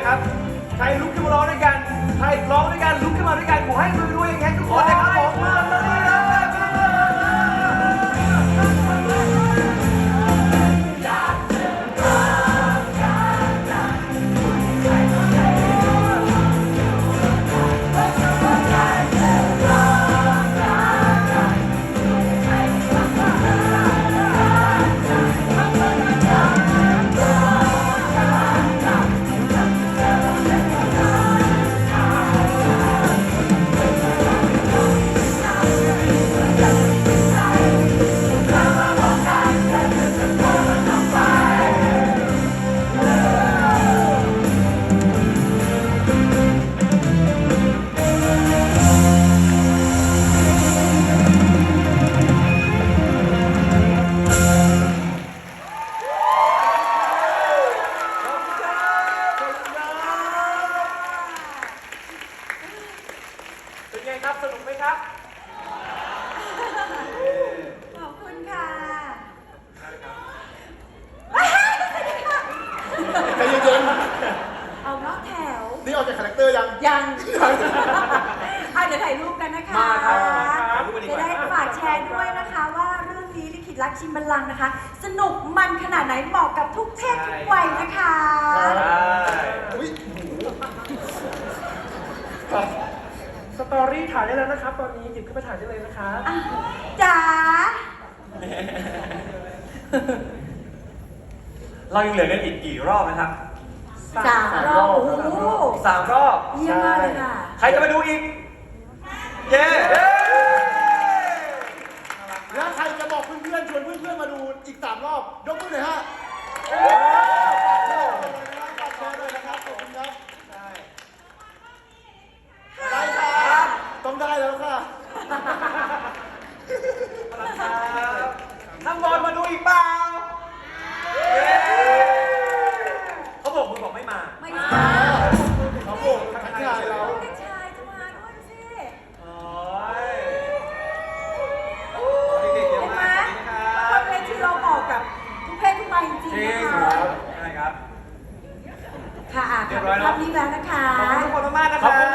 นะครับ ใครลุกขึ้นมาร้องด้วยกัน ใครร้องด้วยกันลุกขึ้นมาด้วยกันขอให้คือด้วยๆแข็งทุกคนนะครับผม Música ากคาแรคเตอร์ยัง ยังอะเดี๋ยวถ่ายรูปกันนะคะ มาครับถ่ายรูปกันดีกจะว่าได้ฝากแชร์ด้วยนะคะว่าเรื่องนี้ลิขิตรักชิมบัลลังก์นะคะ สนุกมันขนาดไหนเหมาะกับทุกเพศทุกวัยนะคะใช่อุ้ยสตอรี่ถ่ายได้แล้วนะครับ ตอนนี้หยิบขึ้นมาถ่ายได้เลยนะครับอะจ๋าเรายังเหลือกันอีกกี่รอบนะครับ สามรอบโอ้โห สามรอบเยี่ยมมากเลยค่ะ ใครจะมาดูอีก เย้แล้วใครจะบอกเพื่อนๆชวนเพื่อนๆมาดูอีกสามรอบยกมือหน่อยฮะ แล้วนะคะ ขอบคุณทุกคนมากๆนะคะ คุ